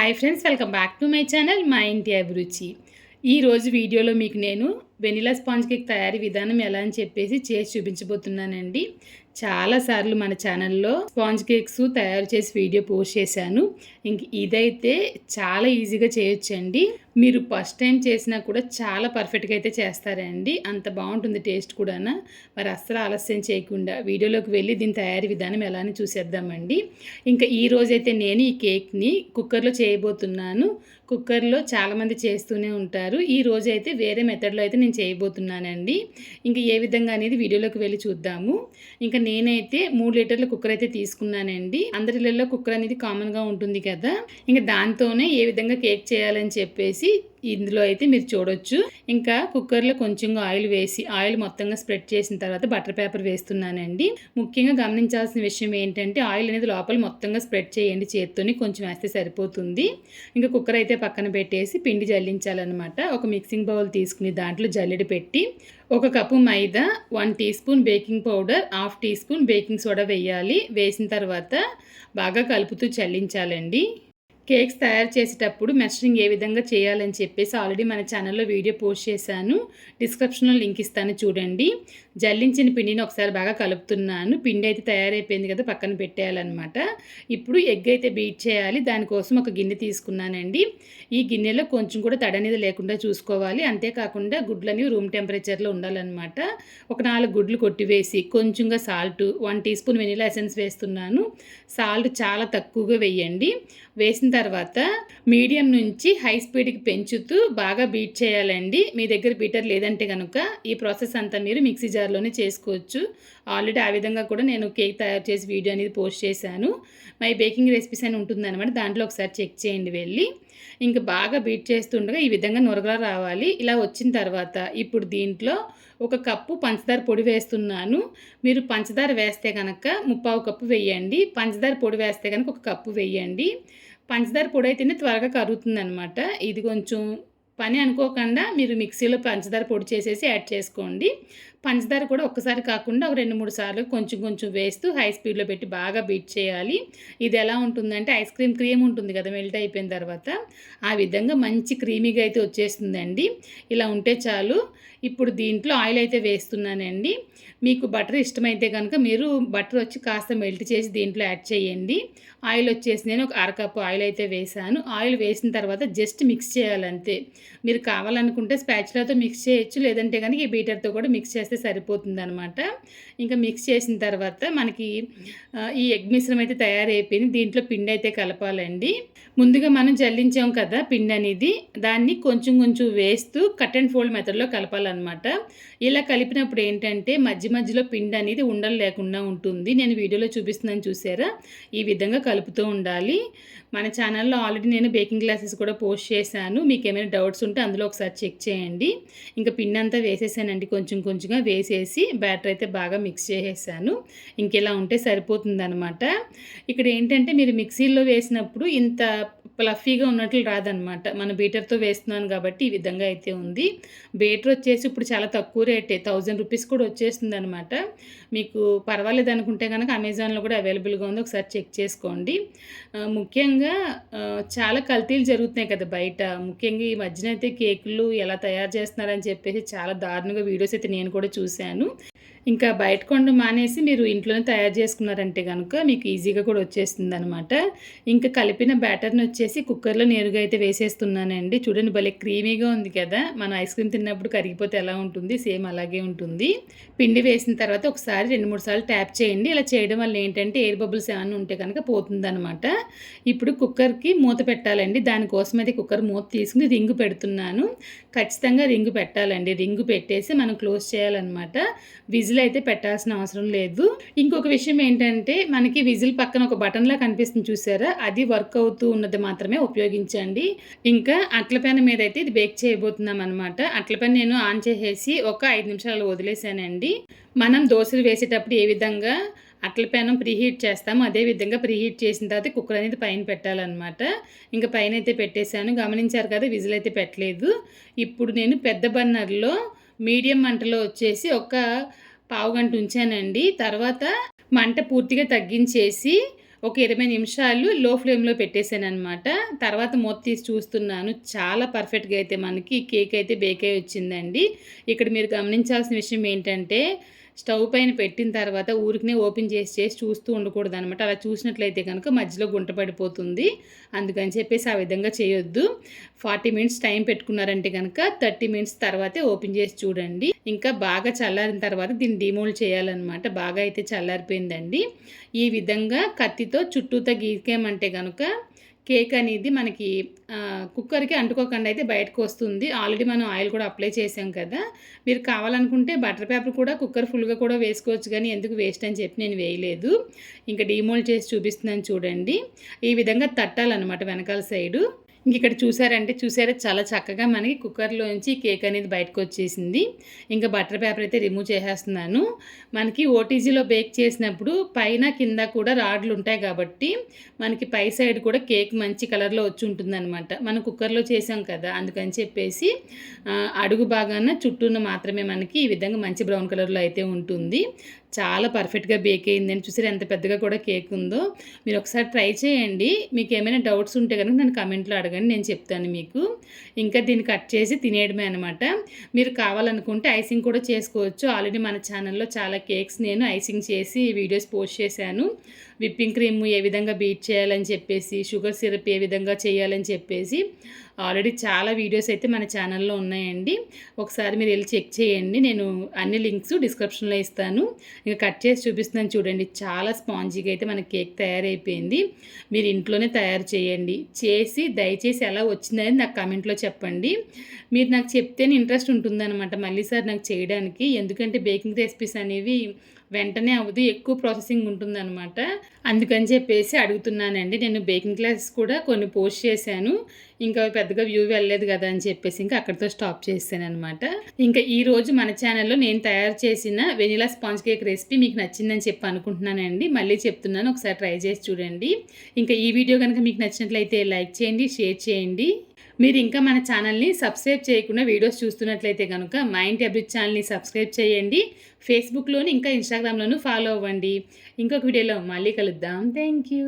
Hi friends welcome back to my channel మా ఇంటి అభిరుచి ఈరోజు వీడియోలో మీకు నేను వెనిలా స్పాంజ్ కేక్ తయారీ విధానం ఎలా అని చెప్పేసి చేసి చూపించబోతున్నానండి. చాలాసార్లు మన ఛానల్లో స్పాంజ్ కేక్స్ తయారు చేసి వీడియో పోస్ట్ చేశాను. ఇంక ఇదైతే చాలా ఈజీగా చేయొచ్చండి. మీరు ఫస్ట్ టైం చేసినా కూడా చాలా పర్ఫెక్ట్గా అయితే చేస్తారండి. అంత బాగుంటుంది టేస్ట్ కూడా మరి అస్సలు ఆలస్యం చేయకుండా వీడియోలోకి వెళ్ళి దీని తయారీ విధానం ఎలా అని చూసేద్దామండి. ఇంకా ఈ రోజైతే నేను ఈ కేక్ని కుక్కర్లో చేయబోతున్నాను. కుక్కర్లో చాలామంది చేస్తూనే ఉంటారు. ఈ రోజు అయితే వేరే మెథడ్లో అయితే నేను చేయబోతున్నానండి. ఇంకా ఏ విధంగా అనేది వీడియోలోకి వెళ్ళి చూద్దాము. ఇంకా నేనైతే మూడు లీటర్ల కుక్కర్ అయితే తీసుకున్నానండి. అందరిలో కుక్కర్ అనేది కామన్గా ఉంటుంది కదా. ఇంకా దాంతోనే ఏ విధంగా కేక్ చేయాలని చెప్పేసి ఇందులో అయితే మీరు చూడొచ్చు. ఇంకా కుక్కర్లో కొంచెంగా ఆయిల్ వేసి ఆయిల్ మొత్తంగా స్ప్రెడ్ చేసిన తర్వాత బటర్ పేపర్ వేస్తున్నానండి. ముఖ్యంగా గమనించాల్సిన విషయం ఏంటంటే ఆయిల్ అనేది లోపల మొత్తంగా స్ప్రెడ్ చేయండి చేత్తోని కొంచెం వేస్తే సరిపోతుంది. ఇంకా కుక్కర్ అయితే పక్కన పెట్టేసి పిండి జల్లించాలన్నమాట. ఒక మిక్సింగ్ బౌల్ తీసుకుని దాంట్లో జల్లెడ పెట్టి ఒక cup maida one teaspoon baking powder half teaspoon baking soda వేయాలి. వేసిన తర్వాత బాగా కలుపుతూ చల్లించాలండి. కేక్స్ తయారు చేసేటప్పుడు మెషరింగ్ ఏ విధంగా చేయాలని చెప్పేసి ఆల్రెడీ మన ఛానల్లో వీడియో పోస్ట్ చేశాను. డిస్క్రిప్షన్లో లింక్ ఇస్తాను చూడండి. జల్లించిన పిండిని ఒకసారి బాగా కలుపుతున్నాను. పిండి అయితే తయారైపోయింది కదా పక్కన పెట్టేయాలన్నమాట. ఇప్పుడు ఎగ్ అయితే బీట్ చేయాలి. దానికోసం ఒక గిన్నె తీసుకున్నానండి. ఈ గిన్నెలో కొంచెం కూడా తడనేది లేకుండా చూసుకోవాలి. అంతేకాకుండా గుడ్లు అనేవి రూమ్ టెంపరేచర్లో ఉండాలన్నమాట. ఒక నాలుగు గుడ్లు కొట్టివేసి కొంచెంగా salt one teaspoon vanilla essence వేస్తున్నాను. సాల్ట్ చాలా తక్కువగా వేయండి. వేసిన తర్వాత మీడియం నుంచి హై స్పీడ్కి పెంచుతూ బాగా బీట్ చేయాలండి. మీ దగ్గర బీటర్ లేదంటే కనుక ఈ ప్రాసెస్ అంతా మీరు మిక్సీ జార్లోనే చేసుకోవచ్చు. ఆల్రెడీ ఆ విధంగా కూడా నేను కేక్ తయారు చేసి వీడియో అనేది పోస్ట్ చేశాను. మై బేకింగ్ రెసిపీస్ అని ఉంటుందన్నమాట. దాంట్లో ఒకసారి చెక్ చేయండి వెళ్ళి. ఇంకా బాగా బీట్ చేస్తుండగా ఈ విధంగా నొరగలా రావాలి. ఇలా వచ్చిన తర్వాత ఇప్పుడు దీంట్లో ఒక కప్పు పంచదార పొడి వేస్తున్నాను. మీరు పంచదార వేస్తే కనుక ముప్పావు కప్పు వేయండి. పంచదార పొడి వేస్తే కనుక ఒక కప్పు వేయండి. పంచదార పొడి అయితేనే త్వరగా కరుగుతుంది అనమాట ఇది కొంచెం పని అనుకోకుండా మీరు మిక్సీలో పంచదార పొడి చేసేసి యాడ్ చేసుకోండి. పంచదార కూడా ఒక్కసారి కాకుండా ఒక రెండు మూడు సార్లు కొంచెం కొంచెం వేస్తూ హై స్పీడ్లో పెట్టి బాగా బీట్ చేయాలి. ఇది ఎలా ఉంటుందంటే ఐస్ క్రీమ్ క్రీమ్ ఉంటుంది కదా మెల్ట్ అయిపోయిన తర్వాత. ఆ విధంగా మంచి క్రీమీగా అయితే వచ్చేస్తుందండి. ఇలా ఉంటే చాలు. ఇప్పుడు దీంట్లో ఆయిల్ అయితే వేస్తున్నానండి. మీకు బటర్ ఇష్టమైతే కనుక మీరు బటర్ వచ్చి కాస్త మెల్ట్ చేసి దీంట్లో యాడ్ చేయండి. ఆయిల్ వచ్చేసి నేను ఒక అరకప్పు ఆయిల్ అయితే వేసాను. ఆయిల్ వేసిన తర్వాత జస్ట్ మిక్స్ చేయాలంతే. మీరు కావాలనుకుంటే స్పాచులతో మిక్స్ చేయొచ్చు లేదంటే కనుక ఈ బీటర్తో కూడా మిక్స్ చేస్తాను చేస్తే సరిపోతుంది అనమాట ఇంకా మిక్స్ చేసిన తర్వాత మనకి ఈ ఎగ్ మిశ్రమం అయితే తయారైపోయింది. దీంట్లో పిండి అయితే కలపాలండి. ముందుగా మనం జల్లించాం కదా పిండి అనేది. దాన్ని కొంచెం కొంచెం వేస్తూ కట్ అండ్ ఫోల్డ్ మెథడ్లో కలపాలన్నమాట. ఇలా కలిపినప్పుడు ఏంటంటే మధ్య మధ్యలో పిండి అనేది ఉండలు లేకుండా ఉంటుంది. నేను వీడియోలో చూపిస్తున్నాను చూసారా? ఈ విధంగా కలుపుతూ ఉండాలి. మన ఛానల్లో ఆల్రెడీ నేను బేకింగ్ క్లాసెస్ కూడా పోస్ట్ చేశాను. మీకు ఏమైనా డౌట్స్ ఉంటే అందులో ఒకసారి చెక్ చేయండి. ఇంకా పిండి అంతా వేసేసానండి కొంచెం కొంచెంగా. వేసేసి బ్యాటర్ అయితే బాగా మిక్స్ చేసేసాను. ఇంకెలా ఉంటే సరిపోతుంది అనమాట ఇక్కడ ఏంటంటే మీరు మిక్సీలో వేసినప్పుడు ఇంత ఫ్లఫీగా ఉన్నట్లు రాదనమాట మన బీటర్తో వేస్తున్నాను కాబట్టి ఈ విధంగా అయితే ఉంది. బీటర్ వచ్చేసి ఇప్పుడు చాలా తక్కువ రేటే థౌజండ్ రూపీస్ కూడా వచ్చేస్తుంది అనమాట మీకు పర్వాలేదు అనుకుంటే కనుక అమెజాన్లో కూడా అవైలబుల్గా ఉంది. ఒకసారి చెక్ చేసుకోండి. ముఖ్యంగా చాలా కల్తీలు జరుగుతున్నాయి కదా బయట. ముఖ్యంగా ఈ మధ్యన అయితే కేకులు ఎలా తయారు చేస్తున్నారని చెప్పేసి చాలా దారుణంగా వీడియోస్ అయితే నేను కూడా చూశాను. ఇంకా బయట కొండ మానేసి మీరు ఇంట్లోనే తయారు చేసుకున్నారంటే కనుక మీకు ఈజీగా కూడా వచ్చేస్తుంది అనమాట ఇంకా కలిపిన బ్యాటర్ని వచ్చేసి కుక్కర్లో నేరుగా అయితే వేసేస్తున్నానండి. చూడండి భలే క్రీమీగా ఉంది కదా. మనం ఐస్ క్రీమ్ తిన్నప్పుడు కరిగిపోతే ఎలా ఉంటుంది? సేమ్ అలాగే ఉంటుంది. పిండి వేసిన తర్వాత ఒకసారి రెండు మూడు సార్లు ట్యాప్ చేయండి. ఇలా చేయడం వల్ల ఏంటంటే ఎయిర్ బబుల్స్ ఏమైనా ఉంటే కనుక పోతుందనమాట ఇప్పుడు కుక్కర్కి మూత పెట్టాలండి. దానికోసం అయితే కుక్కర్ మూత తీసుకుని రింగు పెడుతున్నాను. ఖచ్చితంగా రింగు పెట్టాలండి. రింగు పెట్టేసి మనం క్లోజ్ చేయాలన్నమాట. విజి విజిల్ అయితే పెట్టాల్సిన అవసరం లేదు. ఇంకొక విషయం ఏంటంటే మనకి విజిల్ పక్కన ఒక బటన్లా కనిపిస్తుంది చూసారా? అది వర్క్ అవుతూ ఉన్నది మాత్రమే ఉపయోగించండి. ఇంకా అట్ల పెన్ మీద అయితే ఇది బేక్ చేయబోతున్నాం అనమాట అట్ల పెన్ నేను ఆన్ చేసేసి ఒక ఐదు నిమిషాలు వదిలేసానండి. మనం దోశలు వేసేటప్పుడు ఏ విధంగా అట్ల పెనం ప్రీహీట్ చేస్తాము అదే విధంగా ప్రీహీట్ చేసిన తర్వాత కుక్కర్ అనేది పైన పెట్టాలన్నమాట. ఇంకా పైన అయితే పెట్టేశాను. గమనించారు కదా విజిల్ అయితే పెట్టలేదు. ఇప్పుడు నేను పెద్ద బర్నర్లో మీడియం మంటలో వచ్చేసి ఒక పావు గంట ఉంచానండి. తర్వాత మంట పూర్తిగా తగ్గించేసి ఒక ఇరవై నిమిషాలు లో ఫ్లేమ్లో పెట్టేశాను అనమాట తర్వాత మూత తీసి చూస్తున్నాను. చాలా పర్ఫెక్ట్గా అయితే మనకి కేక్ అయితే బేక్ అయి వచ్చిందండి. ఇక్కడ మీరు గమనించాల్సిన విషయం ఏంటంటే స్టవ్ పైన పెట్టిన తర్వాత ఊరికనే ఓపెన్ చేసి చేసి చూస్తూ ఉండకూడదు అనమాట అలా చూసినట్లయితే కనుక మధ్యలో గుంట పడిపోతుంది. అందుకని చెప్పేసి ఆ విధంగా చేయొద్దు. ఫార్టీ మినిట్స్ టైం పెట్టుకున్నారంటే కనుక థర్టీ మినిట్స్ తర్వాతే ఓపెన్ చేసి చూడండి. ఇంకా బాగా చల్లారిన తర్వాత దీన్ని డిమోల్డ్ చేయాలన్నమాట. బాగా అయితే చల్లారిపోయిందండి. ఈ విధంగా కత్తితో చుట్టూతో గీకేమంటే కనుక కేక్ అనేది మనకి కుక్కర్కి అంటుకోకుండా అయితే బయటకు వస్తుంది. ఆల్రెడీ మనం ఆయిల్ కూడా అప్లై చేసాం కదా. మీరు కావాలనుకుంటే బటర్ పేపర్ కూడా కుక్కర్ ఫుల్గా కూడా వేసుకోవచ్చు కానీ ఎందుకు వేస్ట్ అని చెప్పి నేను వేయలేదు. ఇంకా డీమోల్డ్ చేసి చూపిస్తున్నాను చూడండి. ఈ విధంగా తట్టాలన్నమాట వెనకాల సైడు. ఇంక ఇక్కడ చూసారంటే చూసారా? చాలా చక్కగా మనకి కుక్కర్లోంచి కేక్ అనేది బయటకు వచ్చేసింది ఇంకా బటర్ పేపర్ అయితే రిమూవ్ చేసేస్తున్నాను. మనకి ఓటీజీలో బేక్ చేసినప్పుడు పైన కింద కూడా రాడ్లు ఉంటాయి కాబట్టి మనకి పై సైడ్ కూడా కేక్ మంచి కలర్లో వచ్చి ఉంటుందన్నమాట మనం కుక్కర్లో చేసాం కదా అందుకని చెప్పేసి అడుగు భాగాన చుట్టూన మాత్రమే మనకి ఈ విధంగా మంచి బ్రౌన్ కలర్లో అయితే ఉంటుంది. చాలా పర్ఫెక్ట్గా బేక్ అయిందని చూసారు ఎంత పెద్దగా కూడా కేక్ ఉందో. మీరు ఒకసారి ట్రై చేయండి. మీకు ఏమైనా డౌట్స్ ఉంటే కనుక నన్ను కమెంట్లో అడగండి. నేను చెప్తాను మీకు. ఇంకా దీన్ని కట్ చేసి తినేయడమే అనమాట మీరు కావాలనుకుంటే ఐసింగ్ కూడా చేసుకోవచ్చు. ఆల్రెడీ మన ఛానల్లో చాలా కేక్స్ నేను ఐసింగ్ చేసి వీడియోస్ పోస్ట్ చేశాను. విప్పింగ్ క్రీమ్ ఏ విధంగా బీట్ చేయాలని చెప్పేసి షుగర్ సిరప్ ఏ విధంగా చేయాలని చెప్పేసి. ఆల్రెడీ చాలా వీడియోస్ అయితే మన ఛానల్లో ఉన్నాయండి. ఒకసారి మీరు వెళ్ళి చెక్ చేయండి. నేను అన్ని లింక్స్ డిస్క్రిప్షన్లో ఇస్తాను. ఇంకా కట్ చేసి చూపిస్తున్నాను చూడండి. చాలా స్పాంజీగా అయితే మన కేక్ తయారైపోయింది. మీరు ఇంట్లోనే తయారు చేయండి. చేసి దయచేసి ఎలా వచ్చిందని నాకు కమెంట్లో చెప్పండి. మీరు నాకు చెప్తేనే ఇంట్రెస్ట్ ఉంటుందన్నమాట. మళ్ళీ సార్ నాకు చేయడానికి. ఎందుకంటే బేకింగ్ రెసిపీస్ అనేవి వెంటనే అవ్వదు ఎక్కువ ప్రాసెసింగ్ ఉంటుందన్నమాట. అందుకని చెప్పేసి అడుగుతున్నానండి. నేను బేకింగ్ క్లాస్ కూడా కొన్ని పోస్ట్ చేశాను. ఇంకా పెద్దగా వ్యూ వెళ్ళలేదు కదా అని చెప్పేసి ఇంకా అక్కడితో స్టాప్ చేశాను అనమాట ఇంకా ఈ రోజు మన ఛానల్లో నేను తయారు చేసిన వెనిలా స్పాంజ్ కేక్ రెసిపీ మీకు నచ్చిందని చెప్పి అనుకుంటున్నానండి. మళ్ళీ చెప్తున్నాను. ఒకసారి ట్రై చేసి చూడండి. ఇంకా ఈ వీడియో కనుక మీకు నచ్చినట్లయితే లైక్ చేయండి షేర్ చేయండి. మీరు ఇంకా మన ఛానల్ని సబ్స్క్రైబ్ చేయకుండా వీడియోస్ చూస్తున్నట్లయితే కనుక మైండ్ అభివృద్ధి ఛానల్ని సబ్స్క్రైబ్ చేయండి. ఫేస్బుక్లోను ఇంకా ఇన్స్టాగ్రామ్లోను ఫాలో అవ్వండి. ఇంకొక వీడియోలో మళ్ళీ కలుద్దాం. Thank you